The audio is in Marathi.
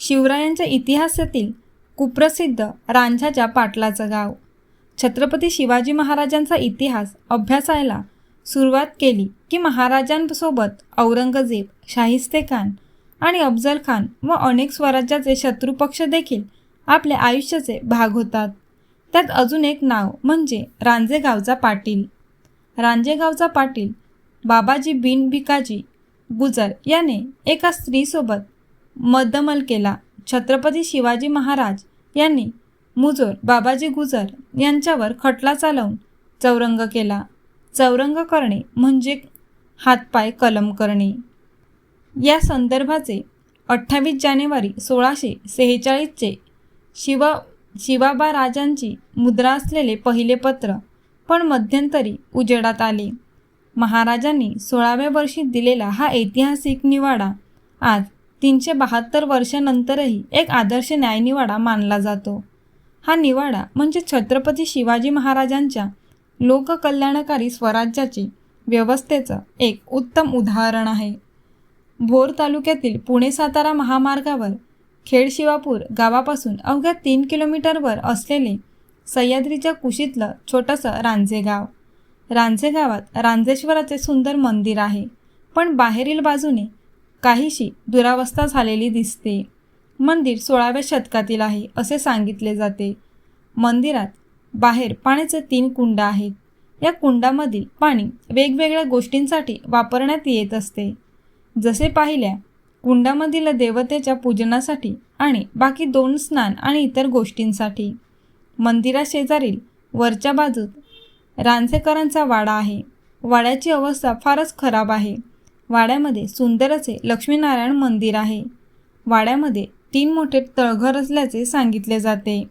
शिवरायांच्या इतिहासातील कुप्रसिद्ध रांझाच्या पाटलाचं गाव. छत्रपती शिवाजी महाराजांचा इतिहास अभ्यासायला सुरुवात केली की महाराजांसोबत औरंगजेब शाहिस्ते खान आणि अफजल खान व अनेक स्वराज्याचे शत्रुपक्ष देखील आपल्या आयुष्याचे भाग होतात. त्यात अजून एक नाव म्हणजे रांजेगावचा पाटील. रांजेगावचा पाटील बाबाजी बिन भिकाजी गुजर याने एका स्त्रीसोबत मद्दमल केला. छत्रपती शिवाजी महाराज यांनी मुजोर बाबाजी गुजर यांच्यावर खटला चालवून चौरंग केला. चौरंग करणे म्हणजे हातपाय कलम करणे. या संदर्भाचे अठ्ठावीस जानेवारी सोळाशे सेहेचाळीसचे शिवा शिवाबा राजांची मुद्रा असलेले पहिले पत्र पण मध्यंतरी उजेडात आले. महाराजांनी सोळाव्या वर्षी दिलेला हा ऐतिहासिक निवाडा आज तीनशे बहात्तर वर्षानंतरही एक आदर्श न्यायनिवाडा मानला जातो. हा निवाडा म्हणजे छत्रपती शिवाजी महाराजांच्या लोककल्याणकारी स्वराज्याचे व्यवस्थेचं एक उत्तम उदाहरण आहे. भोर तालुक्यातील पुणे सातारा महामार्गावर खेडशिवापूर गावापासून अवघ्या तीन किलोमीटरवर असलेले सह्याद्रीच्या कुशीतलं छोटंसं रांजेगाव. गाव रांझे गावात रांजेश्वराचे सुंदर मंदिर आहे पण बाहेरील बाजूने काहीशी दुरावस्था झालेली दिसते. मंदिर सोळाव्या शतकातील आहे असे सांगितले जाते. मंदिरात बाहेर पाण्याचे तीन कुंड आहेत. या कुंडामधील पाणी वेगवेगळ्या गोष्टींसाठी वापरण्यात येत असते. जसे पाहिल्या कुंडामधील देवतेच्या पूजनासाठी आणि बाकी दोन स्नान आणि इतर गोष्टींसाठी. मंदिराशेजारील वरच्या बाजूत रांझेकरांचा वाडा आहे. वाड्याची अवस्था फारच खराब आहे. वाड्यामध्ये सुंदर असे लक्ष्मीनारायण मंदिर आहे. वाड्यामध्ये तीन मोठे तळघर असल्याचे सांगितले जाते.